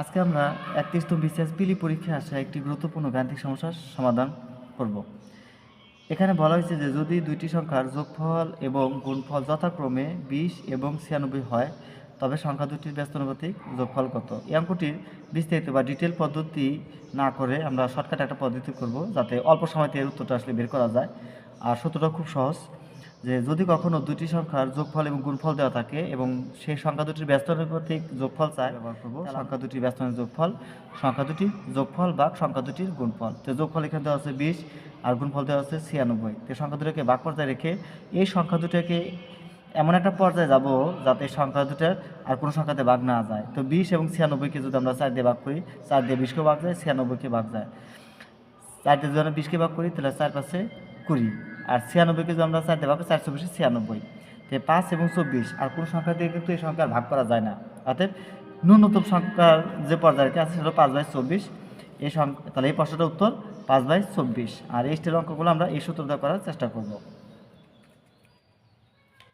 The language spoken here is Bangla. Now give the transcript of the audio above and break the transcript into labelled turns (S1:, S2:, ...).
S1: আজকে আমরা একত্রিশতম বিসিএস পিলি পরীক্ষায় আসা একটি গুরুত্বপূর্ণ গাণিতিক সমস্যার সমাধান করব। এখানে বলা হয়েছে যে যদি দুইটি সংখ্যার যোগফল এবং গুণফল যথাক্রমে বিশ এবং ছিয়ানব্বই হয়, তবে সংখ্যা দুটির ব্যস্তানুপাতিক যোগফল কত? এই অঙ্কটির বিস্তারিত বা ডিটেল পদ্ধতি না করে আমরা শর্টকাট একটা পদ্ধতি করব, যাতে অল্প সময়তে এর উত্তরটা আসলে বের করা যায়। আর সূত্রটা খুব সহজ। যে যদি কখনো দুটি সংখ্যার যোগফল এবং গুণফল দেওয়া থাকে এবং সেই সংখ্যা দুটির ব্যস্তানুপাতিক যোগফল চাই ব্যবহার করব। সংখ্যা দুটির ব্যস্তানুপাতিক যোগফল সংখ্যা দুটির যোগফল বা সংখ্যা দুটির গুণফল। তো যোগফল এখানে দেওয়া আছে বিশ আর গুণফল দেওয়া আছে ছিয়ানব্বই। তো সংখ্যা দুটোকে বাক পর্যায়ে রেখে এই সংখ্যা দুটোকে এমন একটা পর্যায়ে যাব যাতে সংখ্যা দুটার আর কোনো সংখ্যাতে ভাগ না যায়। তো বিশ এবং ছিয়ানব্বইকে যদি আমরা চার দিয়ে ভাগ করি চার দিয়ে বিশকে ভাগ যায় ছিয়ানব্বইকে ভাগ যায়। চার দিয়ে যদি আমরা বিশকে ভাগ করি তাহলে চার পাশে কুড়ি। আর ছিয়ানব্বইকে যদি আমরা চাইতে পারব ভাগ বিশে ছিয়ানব্বই। তো পাঁচ এবং চব্বিশ, আর কোনো সংখ্যা দিয়ে কিন্তু এই সংখ্যার ভাগ করা যায় না। অর্থাৎ ন্যূনতম সংখ্যার যে পর্যায়টি আছে সেটা পাঁচ বাই চব্বিশ। এই সংখ্যা তাহলে এই প্রশ্নটার উত্তর পাঁচ বাই চব্বিশ। আর এই স্টেল অঙ্কগুলো আমরা এই সূত্র দ্বারা করার চেষ্টা করব।